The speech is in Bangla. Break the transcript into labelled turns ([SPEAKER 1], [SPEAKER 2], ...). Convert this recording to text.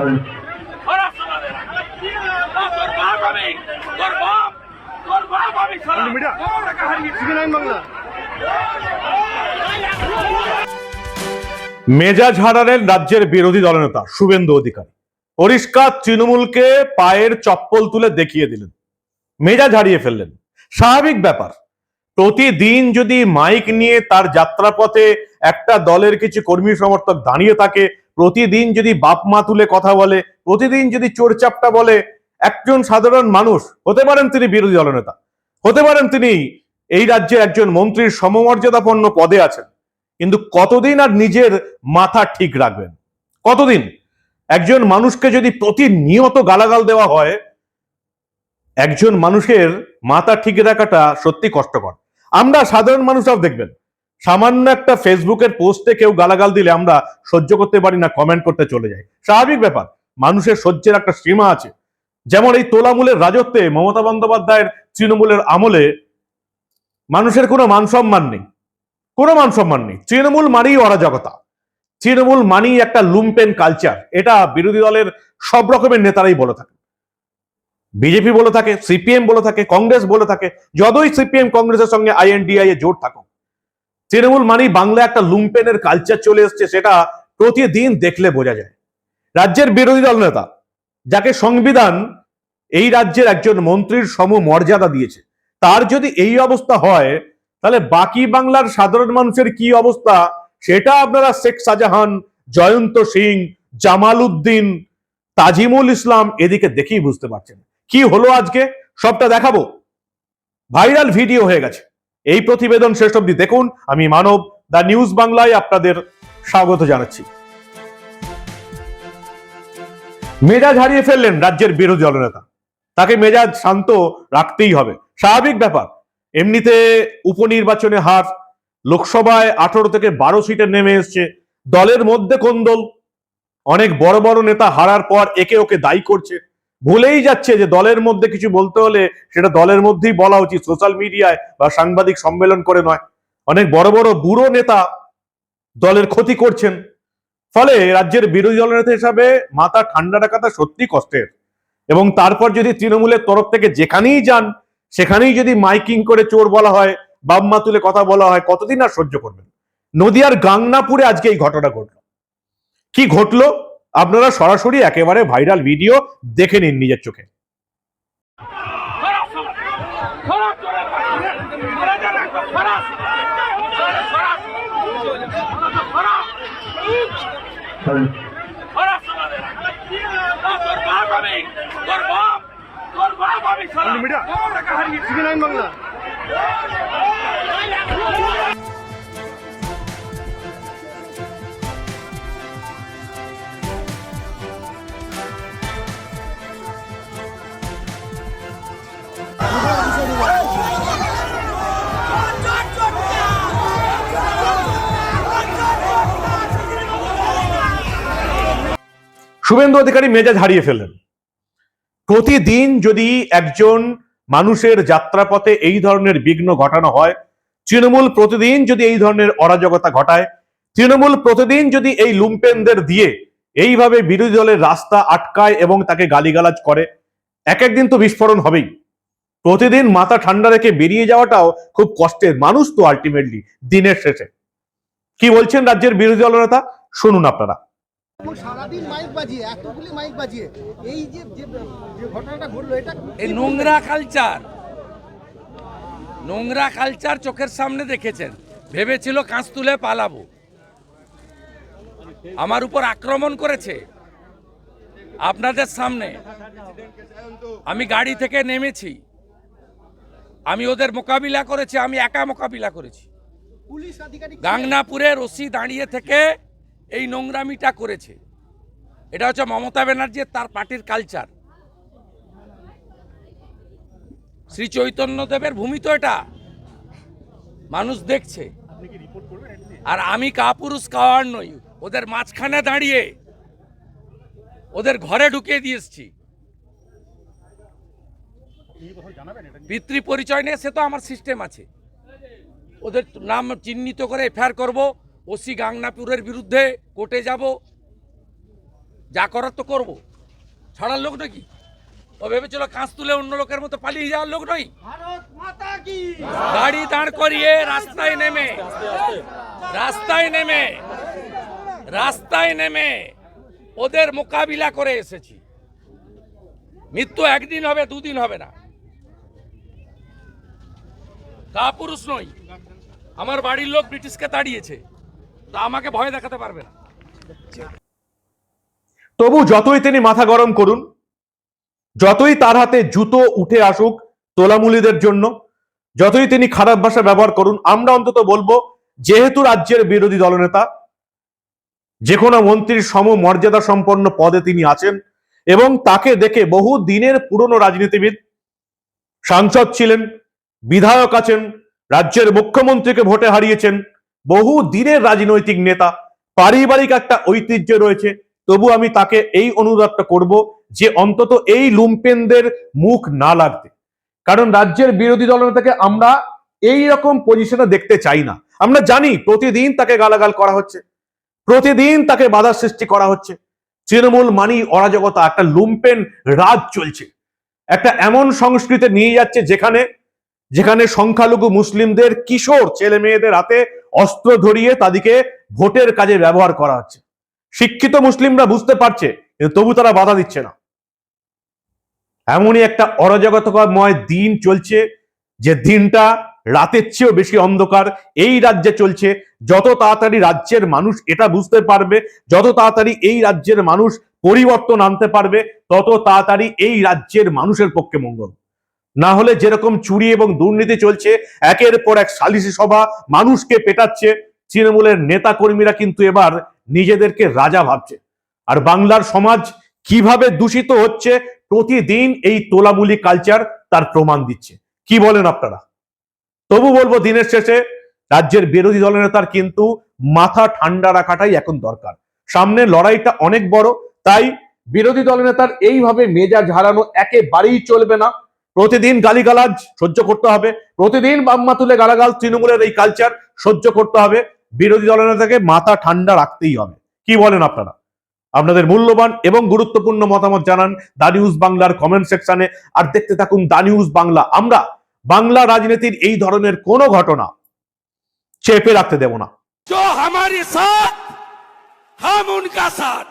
[SPEAKER 1] সারা
[SPEAKER 2] মেজাজ হারালেন রাজ্যের বিরোধী দলনেতা শুভেন্দু অধিকারী। পরিষ্কার তৃণমূলকে পায়ের চপ্পল তুলে দেখিয়ে দিলেন। মেজাজ হারিয়ে ফেললেন। স্বাভাবিক ব্যাপার প্রতিদিন যদি মাইক নিয়ে তার যাত্রাপথে একটা দলের কিছু কর্মী সমর্থক দাঁড়িয়ে থাকে প্রতিদিন যদি বাপ মা তুলে কথা বলে, প্রতিদিন যদি চোরচাপটা বলে, একজন সাধারণ মানুষ, হতে পারেন তিনি বিরোধী দলনেতা, হতে পারেন তিনি এই রাজ্যের একজন মন্ত্রীর সমমর্যাদাপন্ন পদে আছেন, কিন্তু কতদিন আর নিজের মাথা ঠিক রাখবেন? কতদিন? একজন মানুষকে যদি প্রতিনিয়ত গালাগাল দেওয়া হয়, একজন মানুষের মাথা ঠিক রাখাটা সত্যি কষ্টকর। আমরা সাধারণ মানুষরাও দেখবেন। সামান্য একটা ফেসবুকের পোস্টে কেউ গালাগাল দিলে আমরা সহ্য করতে পারি না কমেন্ট করতে চলে যাই। স্বাভাবিক ব্যাপার, মানুষের সহ্যের একটা সীমা আছে। যেমন এই তোলামূলের রাজত্বে মমতা বন্দ্যোপাধ্যায়ের তৃণমূলের আমলে মানুষের কোনো মান সম্মান নেই। কোনো মান সম্মান নেই। তৃণমূল মানেই অরাজকতা তৃণমূল মানেই একটা লুম্পেন কালচার এটা বিরোধী দলের সব রকমের নেতারাই বলে থাকে। বিজেপি বলে থাকে, সিপিএম বলে থাকে, কংগ্রেস বলে থাকে। যতই সিপিএম, কংগ্রেসের সঙ্গে আইএনডিআই এ জোট থাকুক তৃণমূল মানেই বাংলা একটা লুম্পেনের কালচার চলে এসছে, সেটা প্রতিদিন দেখলে বোঝা যায়। রাজ্যের বিরোধী দল নেতা, যাকে সংবিধান এই রাজ্যের একজন মন্ত্রীর সম মর্যাদা দিয়েছে, তার যদি এই অবস্থা হয়, তাহলে বাকি বাংলার সাধারণ মানুষের কি অবস্থা? সেটা আপনারা শেখ শাহজাহান, জয়ন্ত সিং জামাল উদ্দিন তাজিমুল ইসলাম এদিকে দেখেই বুঝতে পারছেন। কি হলো আজকে? সবটা দেখাবো। ভাইরাল ভিডিও হয়ে গেছে। এই প্রতিবেদন শেষ অবধি দেখুন। আমি মানব, দা নিউজ বাংলায় আপনাদের স্বাগত জানাচ্ছি। মেজাজ হারিয়ে ফেললেন রাজ্যের বিরোধী দলনেতা। তাকে মেজাজ শান্ত রাখতেই হবে। স্বাভাবিক ব্যাপার, এমনিতে উপনির্বাচনে হার লোকসভায় আঠারো থেকে বারো সিটে নেমে এসছে। দলের মধ্যে কোন্দল অনেক বড় বড় নেতা হারার পর একে ওকে দায়ী করছে। ভুলেই যাচ্ছে যে দলের মধ্যে কিছু বলতে হলে সেটা দলের মধ্যেই বলা উচিত সোশ্যাল মিডিয়ায় বা সাংবাদিক সম্মেলন করে নয়। অনেক বড় বড় বুড়ো নেতা দলের ক্ষতি করছেন। ফলে রাজ্যের বিরোধী দলনেতা হিসাবে মাথা ঠান্ডা রাখাটা সত্যি কষ্টের। এবং তারপর যদি তৃণমূলের তরফ থেকে যেখানেই যান, সেখানেই যদি মাইকিং করে চোর বলা হয় বাম্মা তুলে কথা বলা হয়, কতদিন আর সহ্য করবেন? নদিয়ার গাংনাপুরে আজকে এই ঘটনা ঘটলো। কি ঘটলো? আপনারা সরাসরি একেবারে ভাইরাল ভিডিও দেখে নিন নিজের চোখে।
[SPEAKER 1] খরা
[SPEAKER 2] শুভেন্দু অধিকারী মেজাজ হারিয়ে ফেললেন। প্রতিদিন যদি একজন মানুষের যাত্রাপথে এই ধরনের বিঘ্ন ঘটানো হয়, তৃণমূল প্রতিদিন যদি এই ধরনের অরাজকতা ঘটায়, তৃণমূল প্রতিদিন যদি এই লুম্পেনদের দিয়ে এইভাবে বিরোধী দলের রাস্তা আটকায় এবং তাকে গালিগালাজ করে এক একদিন তো বিস্ফোরণ হবেই। প্রতিদিন মাথা ঠান্ডা রেখে বেরিয়ে যাওয়াটাও খুব কষ্টের মানুষ তো আলটিমেটলি দিনের শেষে। কি বলছেন রাজ্যের বিরোধী দলনেতা শুনুন আপনারা।
[SPEAKER 3] এবং সারাদিন মাইক বাজিয়ে এতগুলি মাইক বাজিয়ে এই যে যে যে ঘটনাটা ঘটলো এটা
[SPEAKER 4] এই নোংরা কালচার নোংরা কালচার চোখের সামনে দেখেছেন। ভেবেছিল কাঁচ তুলে পালাবো। আমার উপর আক্রমণ করেছে। আপনাদের সামনে আমি গাড়ি থেকে নেমেছি। আমি ওদের মোকাবিলা করেছি আমি একা মোকাবিলা করেছি। গাংনাপুরে রশি দাঁড়িয়ে থেকে এই নোংরামিটা করেছে। এটা হচ্ছে মমতা ব্যানার্জি তার পার্টির কালচার শ্রী চৈতন্যদেবের ভূমি তো এটা। মানুষ দেখছে। আর আমি কাপুরুষ, কাওয়ার নই। ওদের মাঝখানে দাঁড়িয়ে ওদের ঘরে ঢুকিয়ে এসছি। পিতৃ পরিচয় নিয়ে সে তো আমার সিস্টেম আছে। ওদের নাম চিহ্নিত করে এফআইআর করব। ওসি গাংনাপুরের বিরুদ্ধে কোর্টে যাব। যা করার তো করব। ছাড়ার লোক নাকি ও ভেবেছিল কাঁচ তুলে অন্য লোকের মতো পালিয়ে যাওয়ার লোক নয়। গাড়ি দাঁড় করিয়ে রাস্তায় নেমে রাস্তায় নেমে রাস্তায় নেমে ওদের মোকাবিলা করে এসেছি। মৃত্যু একদিন হবে দুদিন হবে না। কাপুরুষ নই। আমার বাড়ির লোক ব্রিটিশকে তাড়িয়েছে। তা আমাকে ভয় দেখাতে পারবে না।
[SPEAKER 2] তবু যতই তিনি মাথা গরম করুন, যতই তার হাতে জুতো উঠে আসুক তোলামুলিদের জন্য, যতই তিনি খারাপ ভাষা ব্যবহার করুন, আমরা অন্তত বলব, যেহেতু রাজ্যের বিরোধী দলনেতা, যে কোনো মন্ত্রীর সম মর্যাদা সম্পন্ন পদে তিনি আছেন, এবং তাকে দেখে বহু দিনের পুরনো রাজনীতিবিদ, সাংসদ ছিলেন, বিধায়ক আছেন, রাজ্যের মুখ্যমন্ত্রীকে ভোটে হারিয়েছেন বহু দিনের রাজনৈতিক নেতা, পারিবারিক একটা ঐতিহ্য রয়েছে। তবু আমি তাকে এই অনুরোধটা করব যে অন্তত এই লুম্পেনদের মুখ না লাগতে। কারণ রাজ্যের বিরোধী দলনেতাকে আমরা এই রকম পজিশনে দেখতে চাই না। আমরা জানি প্রতিদিন তাকে গালাগাল করা হচ্ছে। প্রতিদিন তাকে বাধা সৃষ্টি করা হচ্ছে। তৃণমূল মানি অরাজকতা, একটা লুম্পেন রাজ চলছে। একটা এমন সংস্কৃতি নিয়ে যাচ্ছে যেখানে যেখানে সংখ্যালঘু মুসলিমদের কিশোর ছেলে মেয়েদের হাতে অস্ত্র ধরিয়ে তাদেরকে ভোটের কাজে ব্যবহার করা হচ্ছে। শিক্ষিত মুসলিমরা বুঝতে পারছে, কিন্তু তবু তারা বাধা দিচ্ছে না। এমনই একটা অরাজকতাময় দিন চলছে, যে দিনটা রাতের চেয়েও বেশি অন্ধকার। এই রাজ্যে চলছে, যত তাড়াতাড়ি রাজ্যের মানুষ এটা বুঝতে পারবে, যত তাড়াতাড়ি এই রাজ্যের মানুষ পরিবর্তন আনতে পারবে, তত তাড়াতাড়ি এই রাজ্যের মানুষের পক্ষে মঙ্গল। না হলে যেরকম চুরি এবং দুর্নীতি চলছে, একের পর এক সালিসি সভা মানুষকে পেটাচ্ছে। তৃণমূলের নেতা কর্মীরা কিন্তু এবার নিজেদেরকে রাজা ভাবছে। আর বাংলার সমাজ কীভাবে দূষিত হচ্ছে, প্রতিদিন এই তোলামুলি কালচার তার প্রমাণ দিচ্ছে। কি বলেন আপনারা? তবু বলব, দিনের শেষে রাজ্যের বিরোধী দলনেতার কিন্তু মাথা ঠান্ডা রাখাটাই এখন দরকার। সামনে লড়াইটা অনেক বড়, তাই বিরোধী দলনেতার এইভাবে মেজাজ হারানো একেবারেই চলবে না। প্রতিদিন গালিগালাজ সহ্য করতে হবে প্রতিদিন বাম্মা তুলে গালাগাল তৃণমূলের এই কালচার সহ্য করতে হবে বিরোধী দলনেতাকে মাথা ঠান্ডা রাখতেই হবে কি বলেন আপনারা আপনাদের মূল্যবান এবং গুরুত্বপূর্ণ মতামত জানান দা নিউজ বাংলার কমেন্ট সেকশনে আর দেখতে থাকুন দা নিউজ বাংলা আমরা বাংলা রাজনীতির এই ধরনের কোনো ঘটনা চেপে রাখতে দেব না
[SPEAKER 4] जो हमारे साथ हम उनका साथ